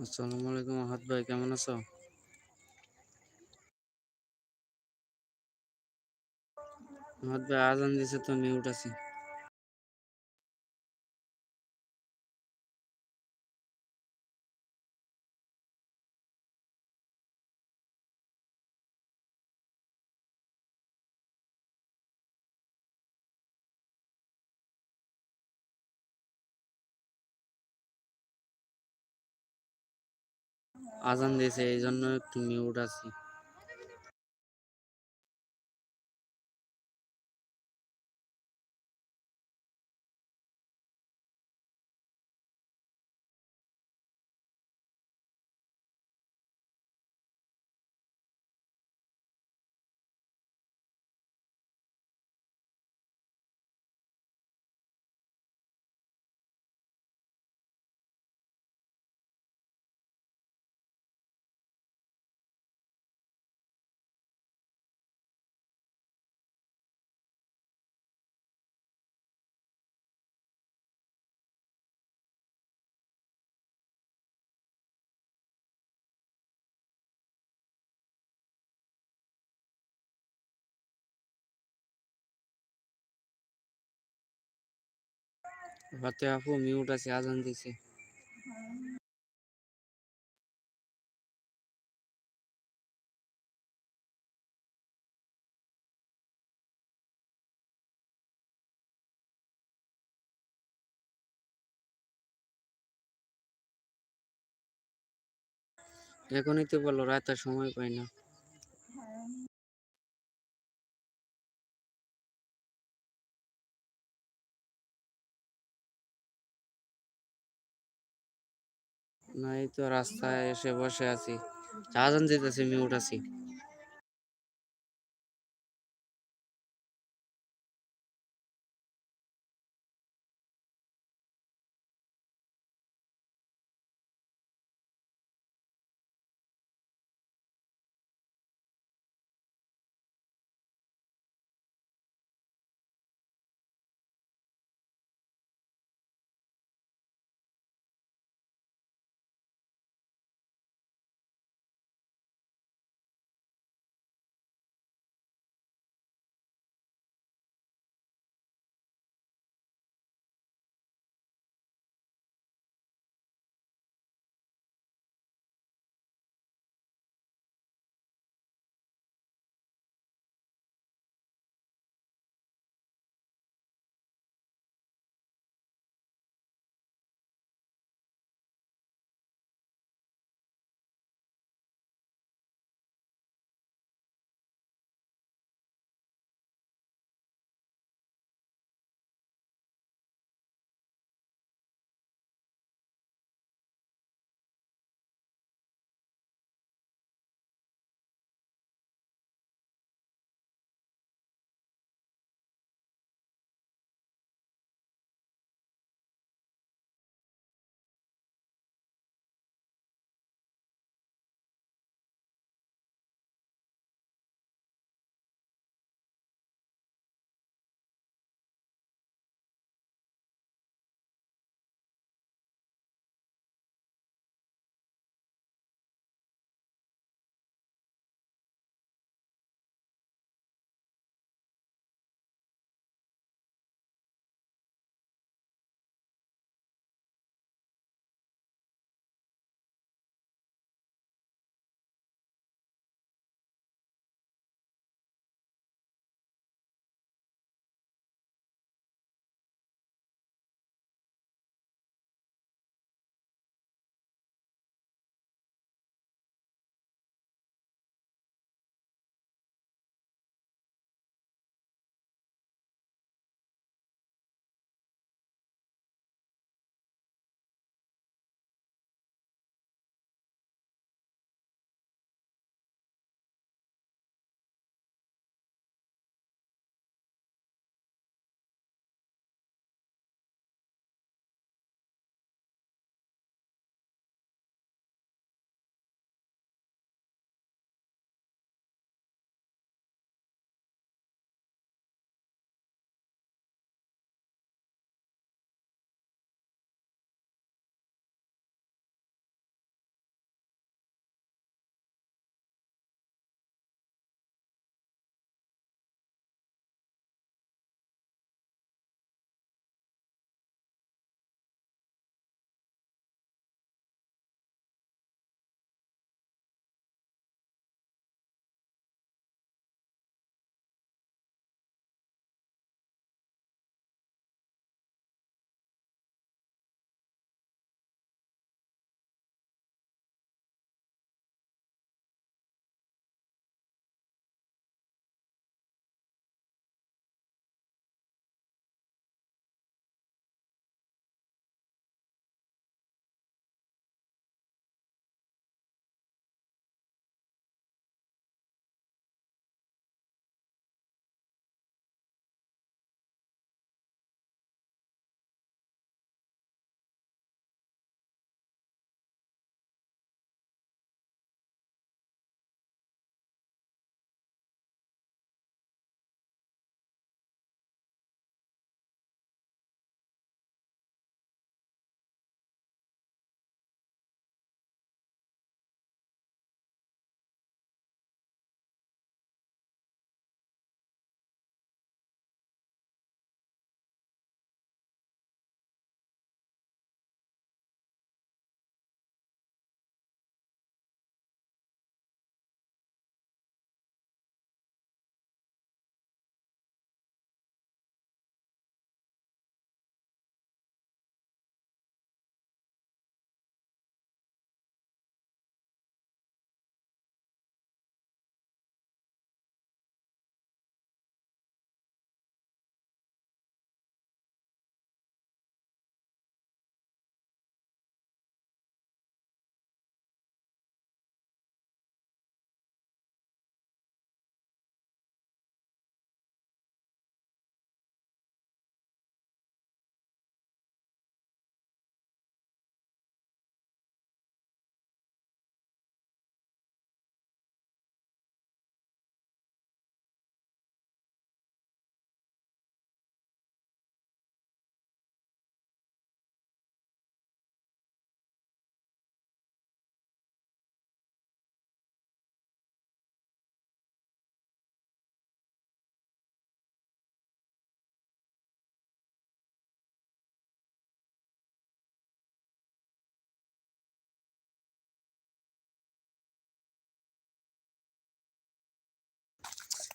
আসসালামু আলাইকুম আহাদ ভাই কেমন আছো? আহাদ ভাই আজান দিছে তো মিউট আছি আজান দিয়েছে এই জন্য একটু মিউট আছি। ফাতে আপু মিউট আছে আজান দিছে। এখনই তো বলো রাতে সময় পাই না। না তো রাস্তায় এসে বসে আছি। আজান দিতেছি মিউট আছি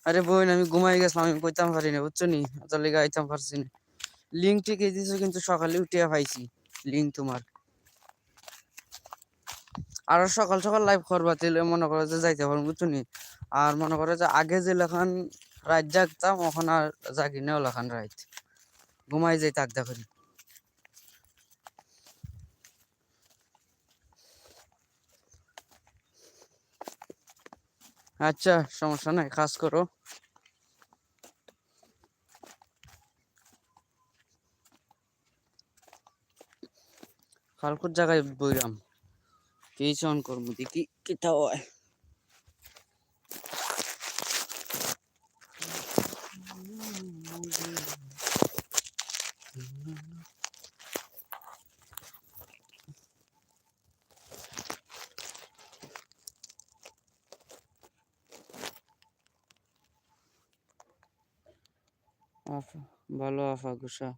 আরে বোন, আমি ঘুমাই গেছিলাম, আমি কইতাম পারি না, বুঝছ নি? তার লেগে আইতাম পারছি না। লিঙ্ক টিকে দিছো কিন্তু সকালে উঠিয়া পাইছি লিঙ্ক তোমার। আর সকাল সকাল লাইভ করবা তাহলে মনে করো যে যাইতে পারব, বুঝছ নি? আর মনে করো যে আগে যে লেখান রাত জাগতাম এখন আর জাগি না লেখান রাত। ঘুমাই যাই, তাক করি। আচ্ছা সমস্যা নাই, কাজ করো। কালকুর জায়গায় বইরাম। কি চন করব দেখি কিতা হয়। ভালো আফা গুসা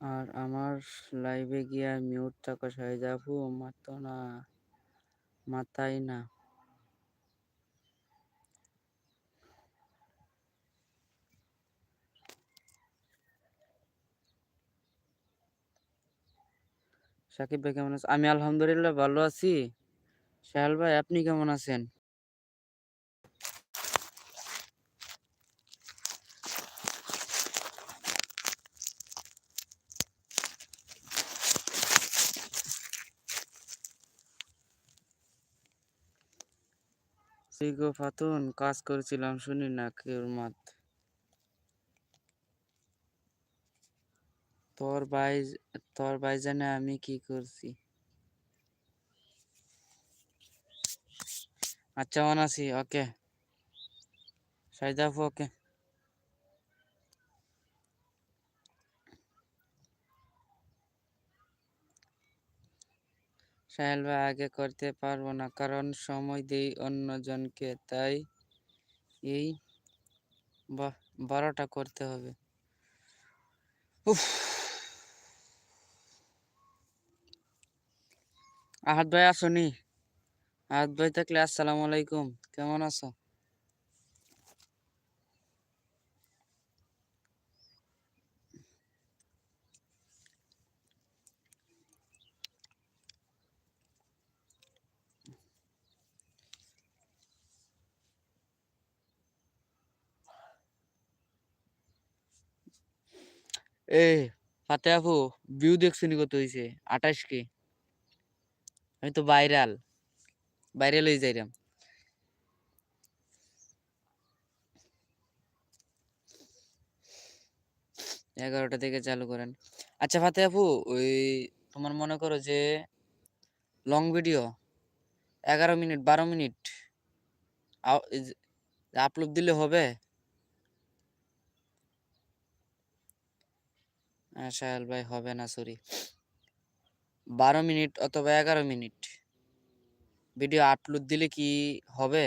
আর আমার লাইভে গিয়া মিউট থাকা সাইজাফু মাতো না মাতাই না। সাকিব ভাই কেমন আছেন আমি আলহামদুলিল্লাহ ভালো আছি। শাহেল ভাই, আপনি কেমন আছেন? সিগো ফাতুন, কাজ করেছিলাম, শুনি না কেউ মাত। তোর ভাই তোর ভাই জানে আমি কি করছি? আচ্ছা মন আছি ওকে। সাইদাফু, ওকে। সাহেল ভাই আগে করতে পারব না। কারণ সময় দেই অন্যজনকে, তাই এই বারোটা করতে হবে। উফ। আহাদ ভাই আসনি। আহাদ ভাই থাকলে আসসালামু আলাইকুম। কেমন আছো? এ ফাতে আপু ভিউ দেখছিনি কত হইছে? আঠাশ কে। আমি তো ভাইরাল ভাইরাল হয়ে যাইরাম। এগারোটা থেকে চালু করেন। আচ্ছা ফাতে আপু, ওই তোমার মনে করো যে লং ভিডিও এগারো মিনিট, বারো মিনিট আপলোড দিলে হবে? সাহেল ভাই হবে না সরি বারো মিনিট অথবা এগারো মিনিট। ভিডিও আপলোড দিলে কি হবে?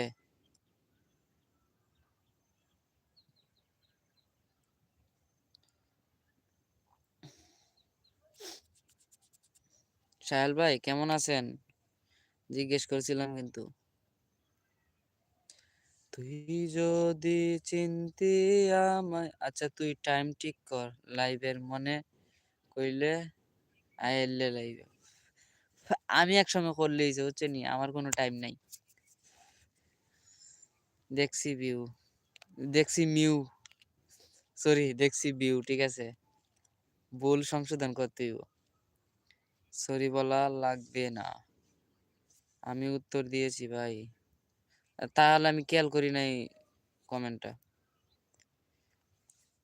সাহেল ভাই, কেমন আছেন? জিজ্ঞেস করছিলাম কিন্তু। তুই যদি চিনতি আমায় আচ্ছা তুই টাইম ঠিক কর লাইভের মনে কইলে আইলে লাইভে আমি এক সময় করলেই যে হচ্ছে নি আমার কোনো টাইম নাই। দেখছি ভিউ দেখছি মিউ সরি দেখছি ভিউ ঠিক আছে? ভুল সংশোধন করতে সরি বলা লাগবে না। আমি উত্তর দিয়েছি, ভাই। তাহলে আমি খেয়াল করি নাই কমেন্টটা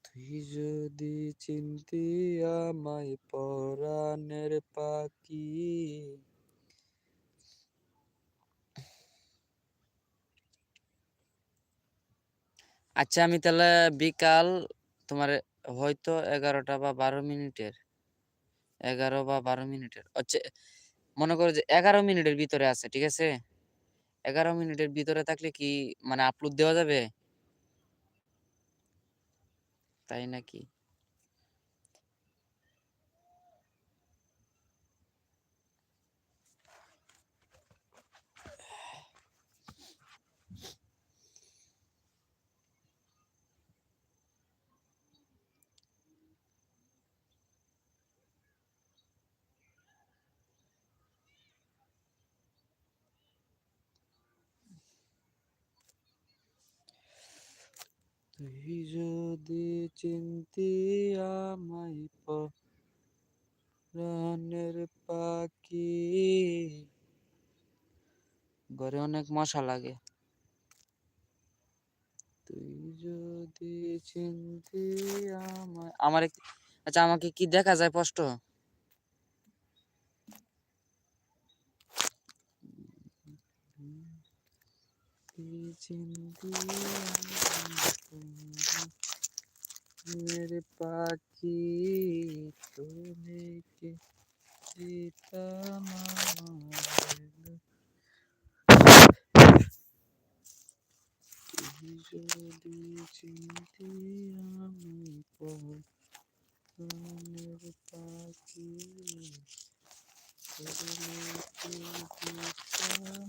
তুই যদি চিনতি আমায় পরাণের পাখি আচ্ছা আমি তাহলে বিকাল তোমার হয়তো এগারোটা বা বারো মিনিটের এগারো বা বারো মিনিটের হচ্ছে মনে করো যে ১১ মিনিটের ভিতরে আছে, ঠিক আছে? ১১ মিনিটের ভিতরে থাকলে কি মানে আপলোড দেওয়া যাবে? তাই নাকি? তুই যদি চিনতি আমায় পরাণের পাখি। ঘরে অনেক মশা লাগে। তুই যদি চিনতি আমায় আমার আচ্ছা আমাকে কি দেখা যায় স্পষ্ট? দিয়েছেন মেরে পাখি তোমাকে দিতাম যদি চিনতে আমি পমের পাখি তোমাকে দিতাম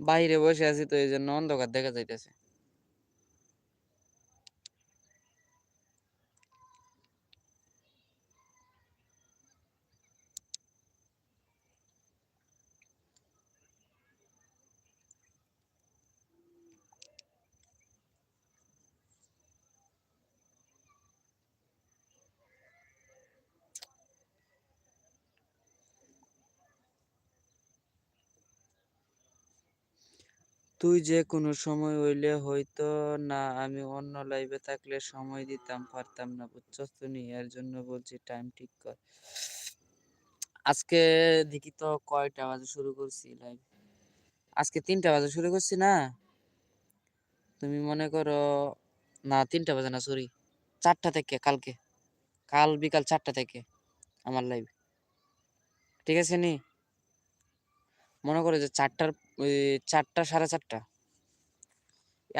বাইরে বসে আছি তো এই জন্য অন্ধকার দেখা যাইতেছে। তুই যে কোনো সময় হইলে হয়তো না, আমি অন্য লাইভে থাকলে সময় দিতাম, পারতাম না, বুঝছস তো নি? এর জন্য বলছি টাইম ঠিক কর। আজকে দেখি তো কয়টা বাজে শুরু করছি লাইভ আজকে তিনটা বাজে শুরু করছি না? তুমি মনে করো, না, তিনটা বাজে না সরি চারটা থেকে কালকে। কাল বিকাল চারটা থেকে আমার লাইভ ঠিক আছে নি? মনে করো যে চারটার ওই চারটা, সাড়ে চারটা।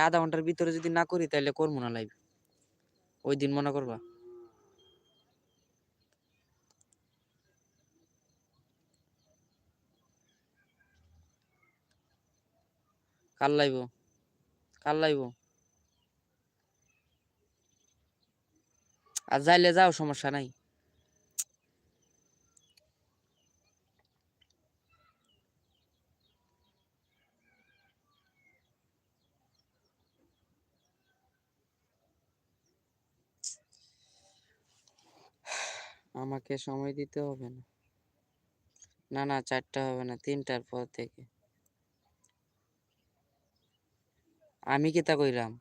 আধা ঘণ্টার ভিতরে যদি না করি তাহলে করব না লাইভ ওই দিন মনে করবা। কাল লাইব কাল লাইব আর যাইলে যাও, সমস্যা নাই। আমাকে সময় দিতে হবে না। না না, চারটা হবে না, তিনটার পর থেকে। আমি কি তা কইরাম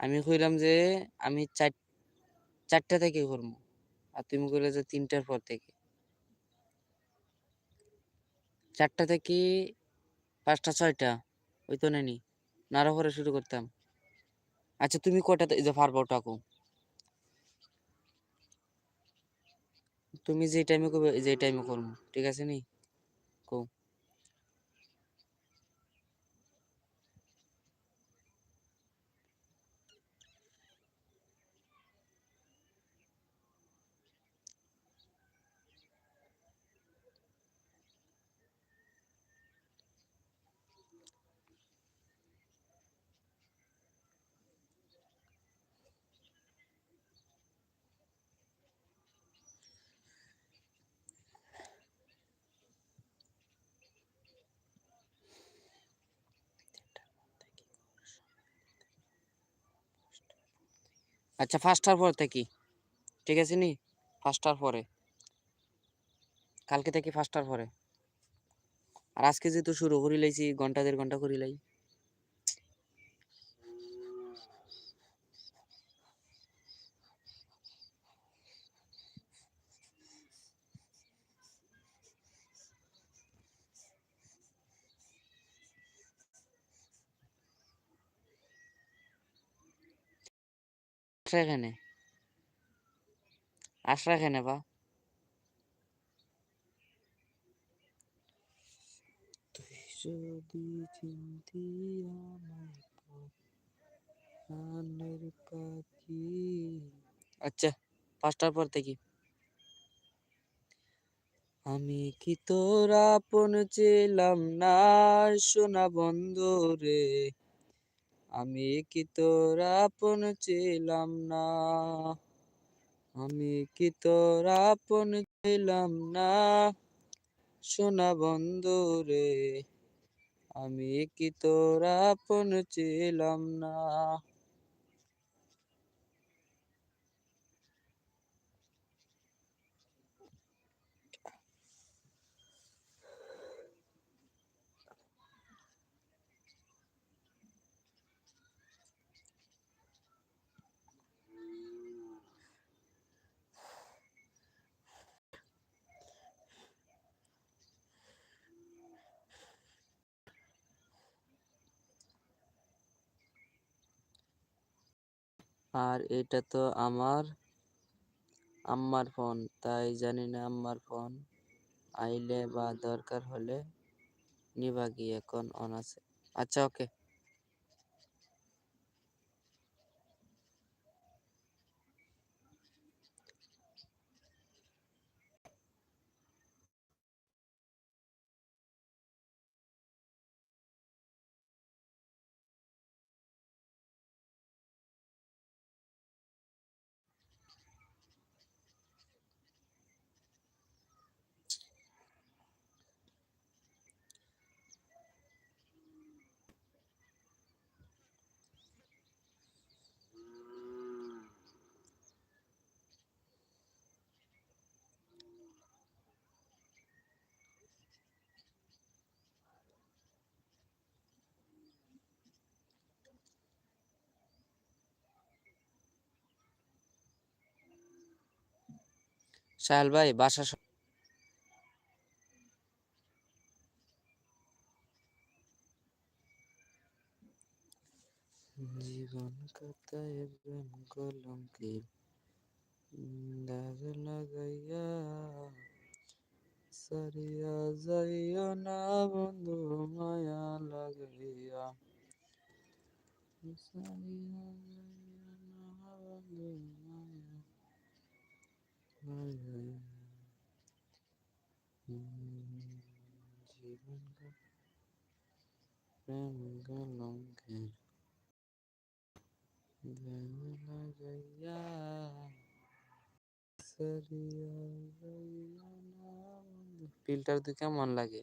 আমি কইরাম যে আমি চার, চারটা থেকে করব, আর তুমি কইলে যে তিনটার পর থেকে। চারটা থেকে পাঁচটা, ছয়টা, ওই তো নেনি না। আরও পরে শুরু করতাম। আচ্ছা তুমি কটা যে পারব টাকু তুমি যে টাইমে করবে যে টাইমে করব ঠিক আছে নি? আচ্ছা ফার্স্টটার পর থেকে ঠিক আছে নি? ফার্স্টটার পরে কালকে থেকে ফার্স্টটার পরে আর আজকে যেহেতু শুরু করি লাইছি, ঘণ্টা দেড় ঘণ্টা করি লাই। আসরা এখানে আসরা এখানে বা যদি চিনতি প্রাণের পাখি। আচ্ছা পাঁচটার পর থেকে। আমি কি তোর আপন ছিলাম না, সোনা বন্ধু রে আমি কি তোর আপন ছিলাম না? আমি কি তোর আপন ছিলাম না? সোনা বন্ধু রে, আমি কি তোর আপন ছিলাম না? আর এটা তো আমার আম্মার ফোন, তাই জানি না আম্মার ফোন আইলে বা দরকার হলে নিবা কি এখন অন আছে। আচ্ছা ওকে সাহেল ভাই বাসা জীবন কাতায় প্রেম কলঙ্কের দাগ লাগাইয়া সারিয়া যাইও না বন্ধু, মায়া লাগাইয়া। সারিয়া যাইও না বন্ধু লাগাইয়া হুম, জীবন কাতায় প্রেম কলঙ্কের দাগ লাগাইয়া সারিয়া যাইও না বন্ধু ফিল্টার তুই কেমন লাগে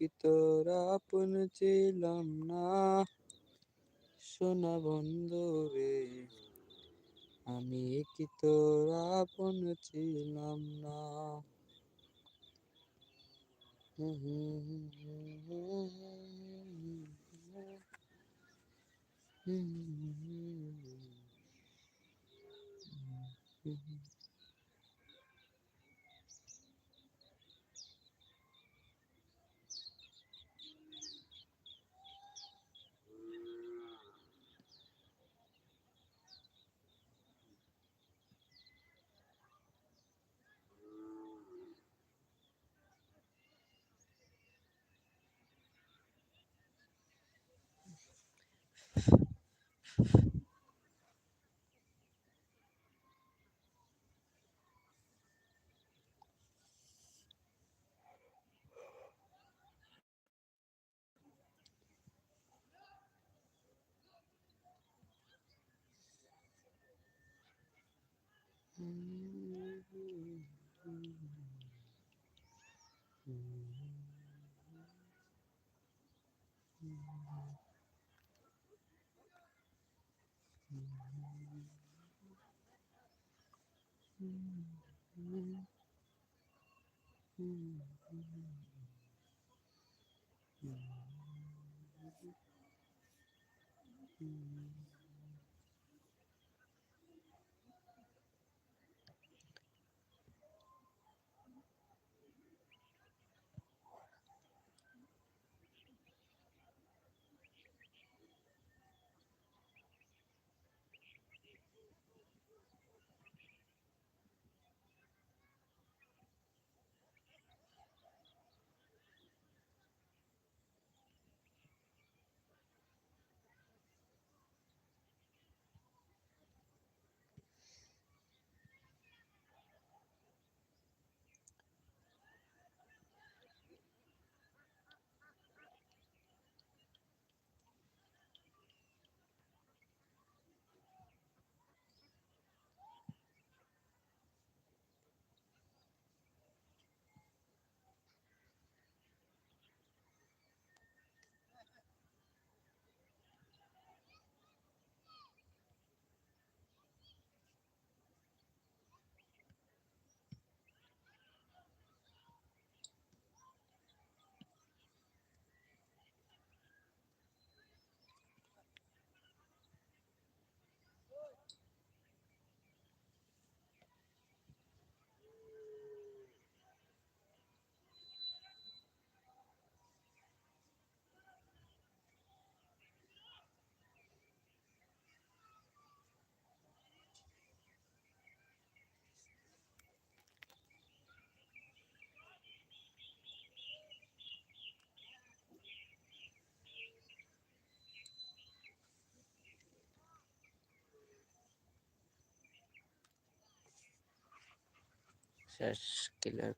কি তোর আপন ছিলাম না সোনা বন্ধু রে আমি কি তোর আপন ছিলাম না Mm-hmm. 嗯嗯嗯。Search Killer